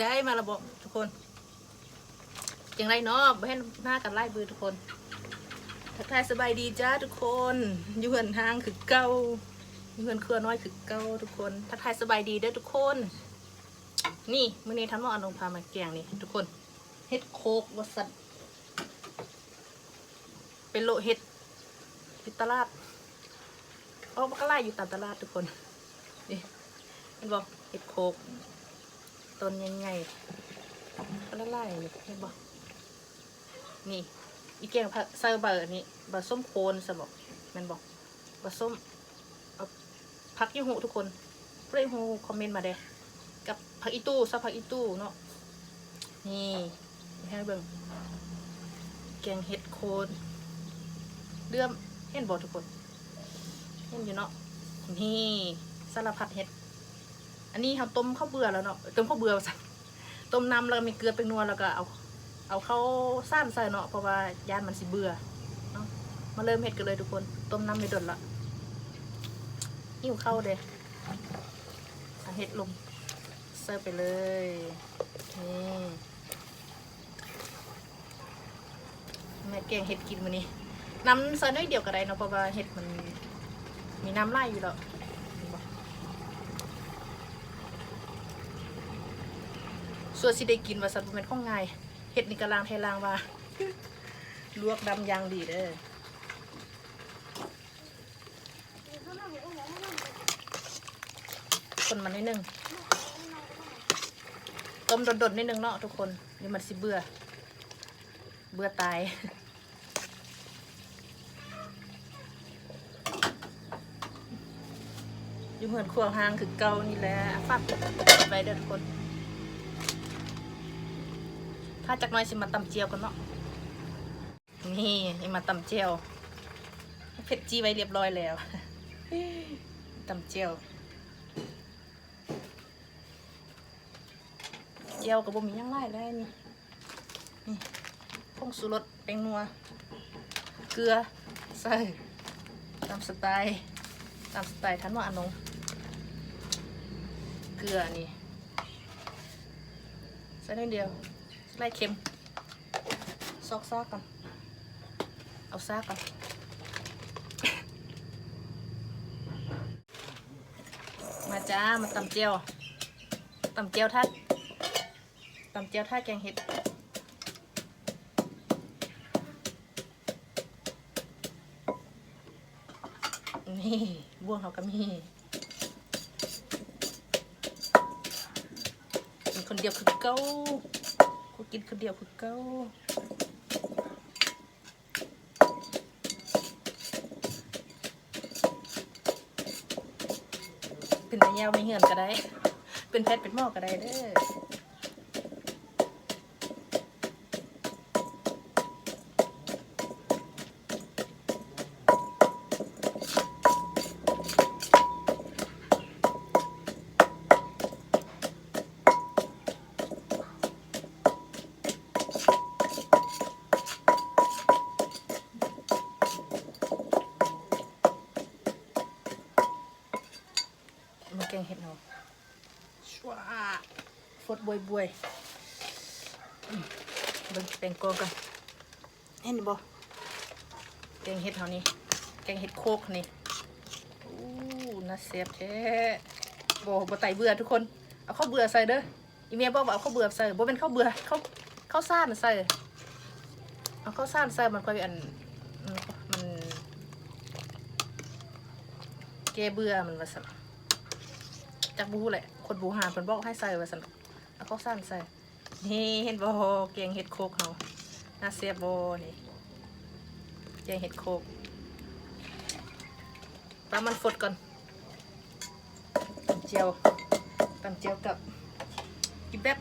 จะได้มาระบบทุกคนอย่างไรเนาะบ่ให้หน้ากันไล่บือทุกคนทักทายสบายดีจ้าทุกคนอยู่เหือนทางคือเก่าอยู่เหือนเครือน้อยคือเก่าทุกคนทักทายสบายดีเด้อทุกคน นี่มื้อนี้ทำหม้ออนงพามาแกงนี่ทุกคนเฮ็ดโคกวัสันเป็นโลเฮ็ดที่ตลาดเอามันก็ไล่อยู่ตามตลาดทุกคนนี่เห็นบอกเฮ็ดโคก ต้นยังไงละลายเลยเห็นบอกนี่ อีแกงผักใส่บะอันนี้บะส้มโคนสบอกแมันบอกบะส้มเอาผักยี่หูทุกคนเพื่อนหูคอมเมนต์มาเด้กับผักอีตู้ซะผักอีตู้เนาะนี่ให้เบิ่งแกงเห็ดโคนเลื่อมเห็นบอกทุกคน เห็นอยู่เนาะนี่สารพัดเห็ด อันนี้เราต้มข้าวเบื่อแล้วเนาะต้มข้าวเบื่อใส่ต้มน้ำแล้วมีเกลือเป็นนัวแล้วก็เอาเอาเข้าวซ่านใส่เนาะเพราะว่ายานมันสิเบื่อเนาะมาเริ่มเห็ดกันเลยทุกคน ต้มน้ำไม่ดดละหิวข้าวเด้เอาเห็ดลงเสิร์ฟไปเลยนี่แม่แกงเห็ดกินมื้อนี้น้ำใส่น้อยเดียวก็ได้เนาะเพราะว่าเห็ดมันมีน้ำไล่อยู่แล้วเห็นบ่ ส่วนสิได้กินว่าสัตว์เป็นข้องง่ายเห็ดนี่กะลางไทยลางว่าลวกดำยางดีเด้อคนมันนิดนึงต้มดดๆนิดนึงเนาะทุกคนนี่มันสิเบื่อ เบื่อตายอยู่เหมือนขวางหางคือเก่านี่แหละฟักไปเด้อทุกคน ถ้าจากน้อยสิมาตำเจียวกันเนาะนี่มาตำเจียวเผ็ดจีไว้เรียบร้อยแล้วตำเจียวเจียวกับบ่มียังไล่แล้นี่นี่ผงสุรสแป้งนัว เกลือใส่ตามสไตล์ตามสไตล์ทันว่าอนงเกลือนี่ใส่นิดเดียว ไล่เค็ม ซอกซากก่อน เอาซากก่อน มาจ้า มาตำเจียวตำเจียวท่าตำเจียวท่าแกงเห็ดนี่บ่วงเขาก็มีกินคนเดียวคือเก้า กูกินคนเดียวคือเก้าเป็นตะยาวไม่เหือนก็ได้ เป็นแพทเป็นหมอก็ได้เด้อ วยเบิ่งแตงกวากันเห็นบ่แกงเห็ดเท่านี้แกงเห็ดโคกนี่อู้น่าเสียบแท้บ่บ่ไตเบื่อทุกคน เอาข้าวเบื่อใส่เด้ออีเมียบอกว่าเอาข้าวเบื่อใส่บ่เป็นข้าวเบื่อข้าวข้าวซ่านใส่เอาข้าวซ่านใส่มันค่อยอันมันมันแกเบื่อมันว่าซั่นจากบูแหละคนบูหาเพิ่นบอกให้ใส่ไว้สนุ กเอาสั้นใส่ นี่เห็นบ่แกงเห็ดโคกเฮาน่าเสียบบ่นี่แกงเห็ดโคกปลามันฟดก่อนตำเจียวตำเจียวกับกินแบบ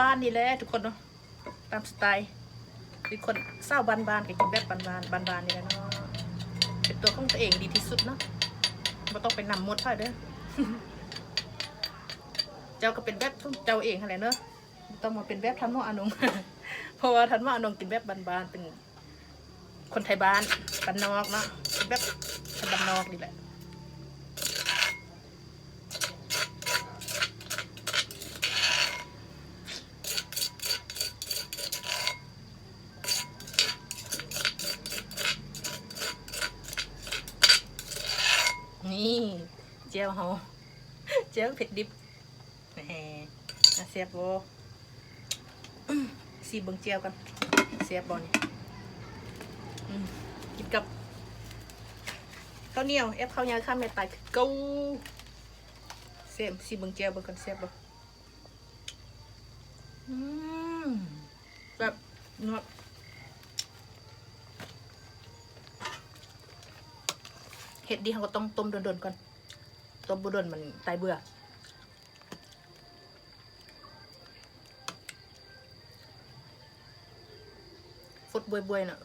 บ้านๆนี่แหละทุกคนเนาะตามสไตล์เป็นคนเศร้าบ้านๆก็กินแบบบ้านๆบ้านๆนี่แหละเนาะเป็นตัวของตัวเองดีที่สุดเนาะบ่ต้องไปนำมดเท่าเด้อ เจ้าก็เป็นแบบเจ้าเองอะไรเนอะต้องมาเป็นแบบทันว่าอานงเพราะว่าทันว่าอานงกินแบบบานๆเป็น คนไทยบ้านบ้านนอกเนาะเป็นแบบบ้านนอกนี่แหละนี่เจ้าเขาเจ้าเผ็ดดิบ เสียบบ่อื้อสีเบิงเจียวกันเสียบบ่เนี่ยอืมกินกับข้าวเหนียวเอฟข้าวเหนียวข้าเมในไตกูเสียบสีเบิงเจียวเบิงกันเสียบบ่อืมแบบนวดเห็ดดีเขาก็ต้องต้มโดนๆก่อน ต้มบุดนมันตายเบื่อ บวยๆเนาะ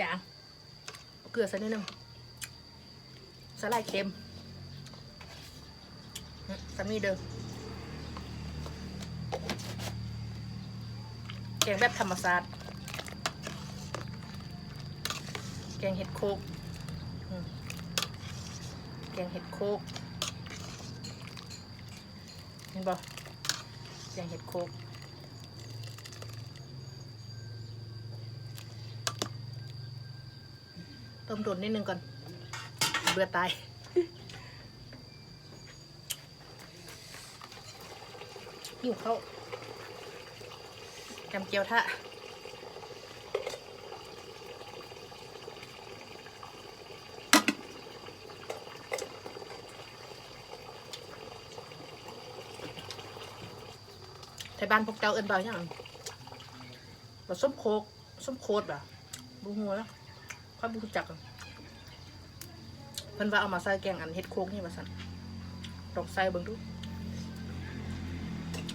จางเกลือสักนิดนึงสลายเค็มอืมสามีเดิมแกงแบบธรรมศาสตร์แกงเห็ดโคกแกงเห็ดโคกเห็นบ่แก อย่างเห็ดโคกต้มดนนิดนึงก่อนเบื่อตายหิวเข้าวจำเกียวท่า ทยบ้านพวกเจ้าเอินบ่อยยังบ่ส้มโคกส้มโคดบ่ะบูหัวแล้วค่อยบูจักอะเพิ่นว่าเอามาใส่แกงอันเฮ็ดโคกนี่ว่าซั่นลองใส่เบิ่งดู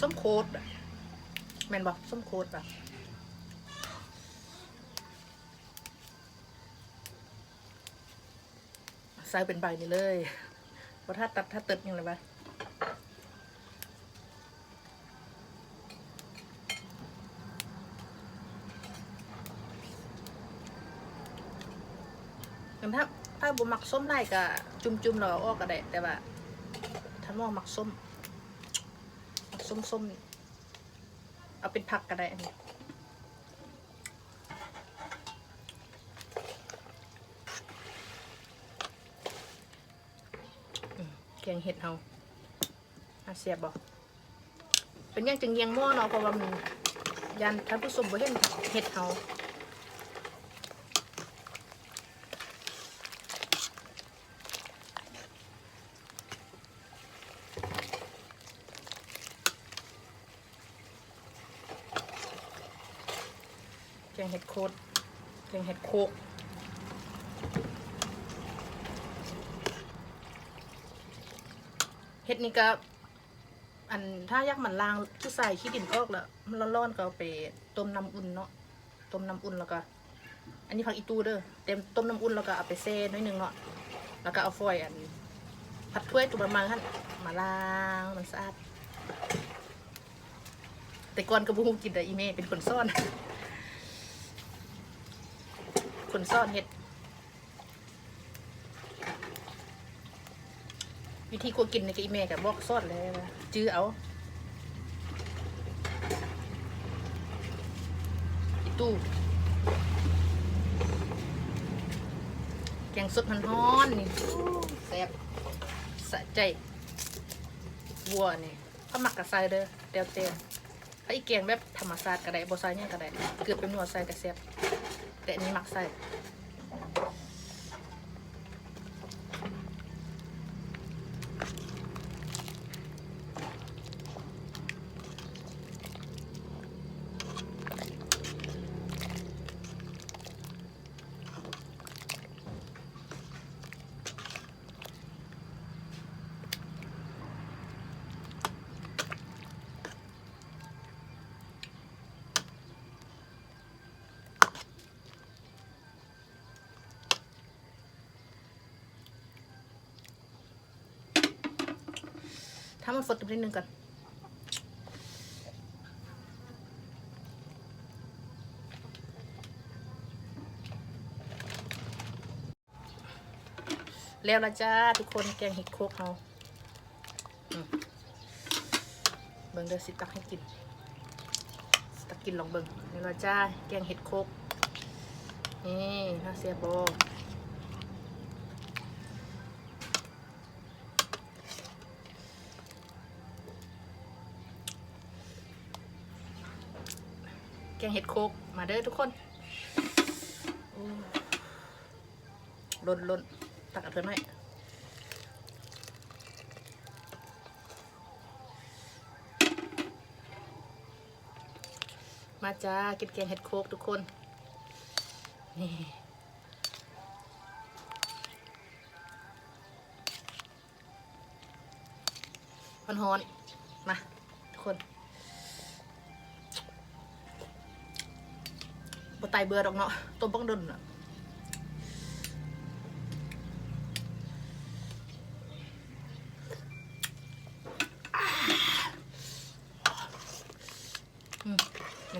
ส้มโคดอะแม่นบ่ส้มโคดบ่ะใส่เป็นใบนี่เลยบ่ถ้าตัดถ้าตึดยังไงบ่อย่าง ถ้าถ้าบุมักส้มได้ก็จุ่มๆเราออกก็ได้แต่ว่าถ้าว่มักส้มมักส้มส้มนี่เอาเป็นผักก็ได้อันนี้แกงเห็ดเฮาอาเสียบบอกเป็นยังจึงเยียงหม้อเนาะเพราะว่ามันยันท่านผู้ชมบ่เห็นเห็ดเฮา งเห็ดโคดแกงเห็ดโคกเห็ดนี่ก็อันถ้ายากมันล้างที่ใส่ขี้ดินออกแล้วมันร้อนๆก็เอาไปต้มน้ำอุ่นเนาะต้มน้ำอุ่นแล้วก็ อันนี้ผักอีตูเด้อเต็มต้มน้ำอุ่นแล้วก็เอาไปเซ่น้อยหนึงเนาะแล้วก็เอาฟอยอันผัดถ้วยตัวประมาณนั้นมาล้างมันสะอาดแต่ก่อนก็บ่ฮู้กินแต่อีเม่เป็นคนซ่อน คนซ่อนเห็ด วิธีกวกินในกีเมกับบอกซ่อนเลยนะจื้อเอาตู้แกงสดมันฮ้อนนี่แซ่บสะใจวัวนี่ข้าหมักกระไซเด้อเตียวเตียวถ้าอีแกงแบบธรรมชาติก็ได้บ่ใส่เนี่ยงก็ได้เกือบเป็นนัวใส่กระแซ่บ แต่อันนี้หมักใส่ ถ้ามันฝดตรงนิดนึงก่อนแล้วละจ้าทุกคนแกงเห็ดโคกเราเบิ่งเดี๋ยวสิตักให้กินสตักกินลองเบิ่งแล้วละจ้าแกงเห็ดโคกนี่น่าเสียโบ แกงเห็ดโคกมาเด้อทุกคนโอ้ลนลนตักเอาเธอหน่อยมาจ้ากินแกงเห็ดโคกทุกคน นี่มันฮอนๆมา ทุกคน บไตายเบื่อดอกเนาะต้มปังดนอะ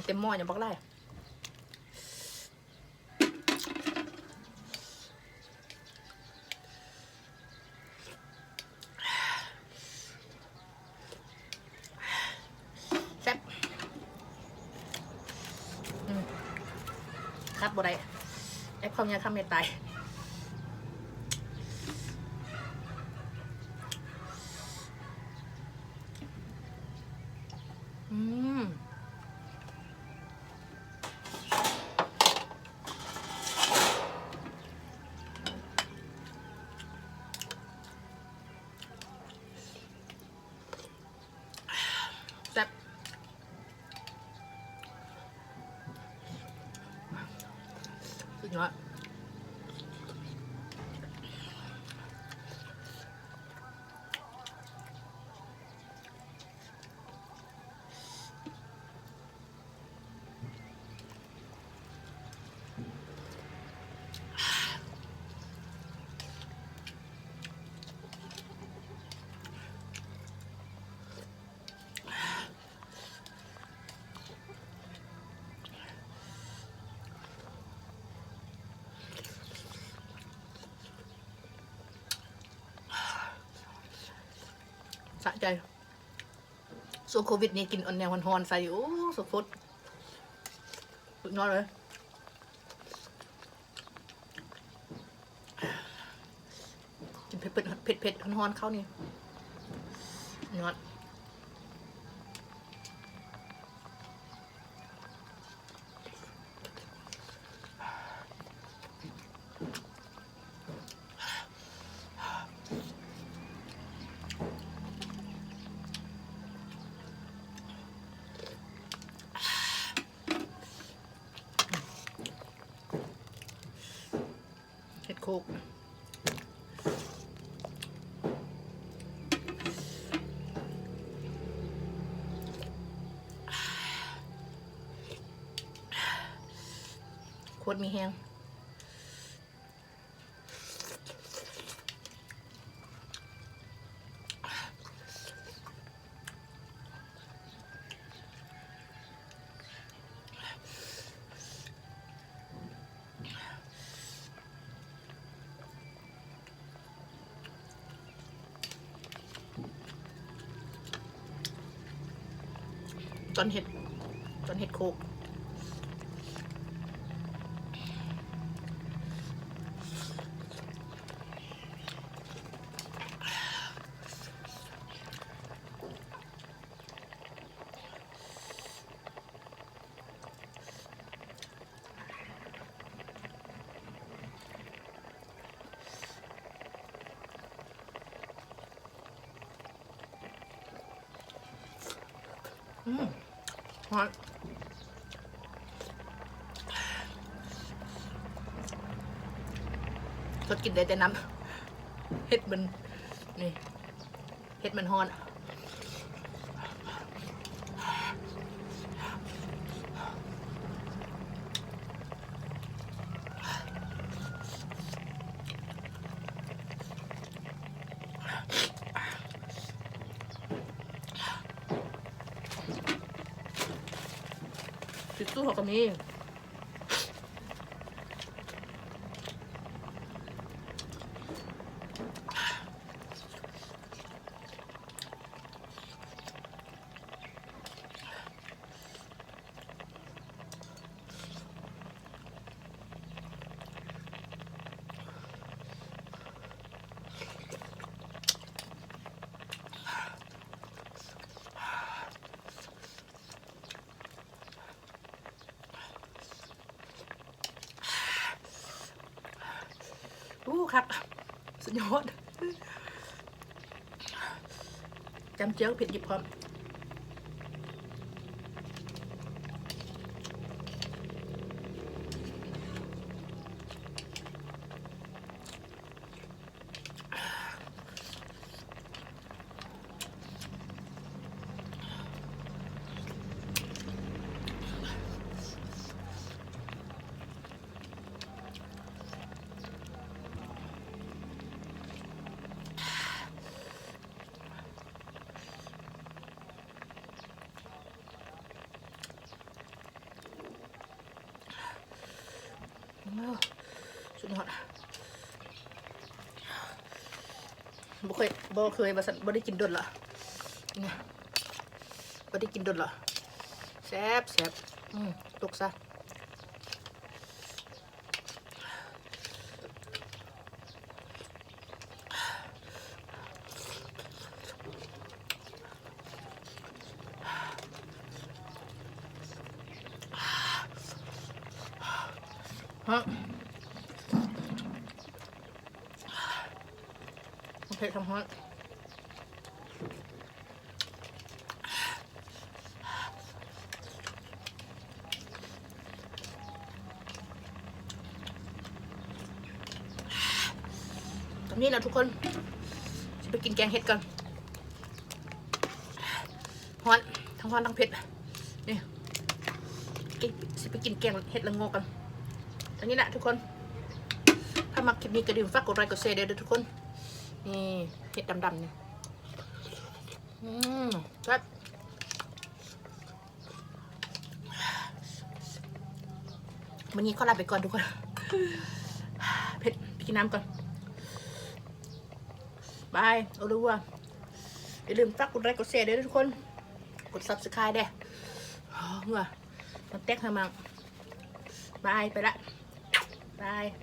เต็มหม้อยังบักไล่แซ่บอืมครับบ่ได้ ไอ้ความยาข้ามเมตายอืมแซ่บสุดยอดสะ ใจส่วนโควิดนี่กินออนแนวฮอนๆใส่โอ้สุดฟุดสุดยอดเลยกินเผ็ดเผ็ดเผ็ดเผ็ดฮอนๆเข้านี่ยอด ตรมีแห้งจนเห็ดจนเห็ดโคกอืมฮอน ทดกินได้แต่น้ำเห็ดมันนี่เห็ดมันฮอน ครับสุดยอดจำเจียวเผ็ดหยิบพร้อม สุดยอดบ่เคยบ่เคยบ่สันบ่ได้กินดนละนี่บ่ได้กินดนละแซ่บแซ่บอืมตกซะ ฮะโอเคทำฮอตตอนนี้นะทุกคน จะไปกินแกงเห็ดกันฮอนทั้งฮอนทั้งเผ็ดนี่กินสิไปกินแกงเห็ดละโงกกัน นนี้แหละทุกคน ถ้ามาคลิปนี้ก็อย่าลืมฝากกดไลค์กดแชร์ด้วยทุกคน นี่เห็ดดำๆนี่อืมครับวันนี้ขอลาไปก่อนทุกคน เผ็ดไปกินน้ำก่อนบายเอาดูว่าอย่าลืมฝากกดไลค์กดแชร์ด้วยทุกคน กด subscribe ด้วยเหงื่อมันแตกทำมังบายไปละ Bye.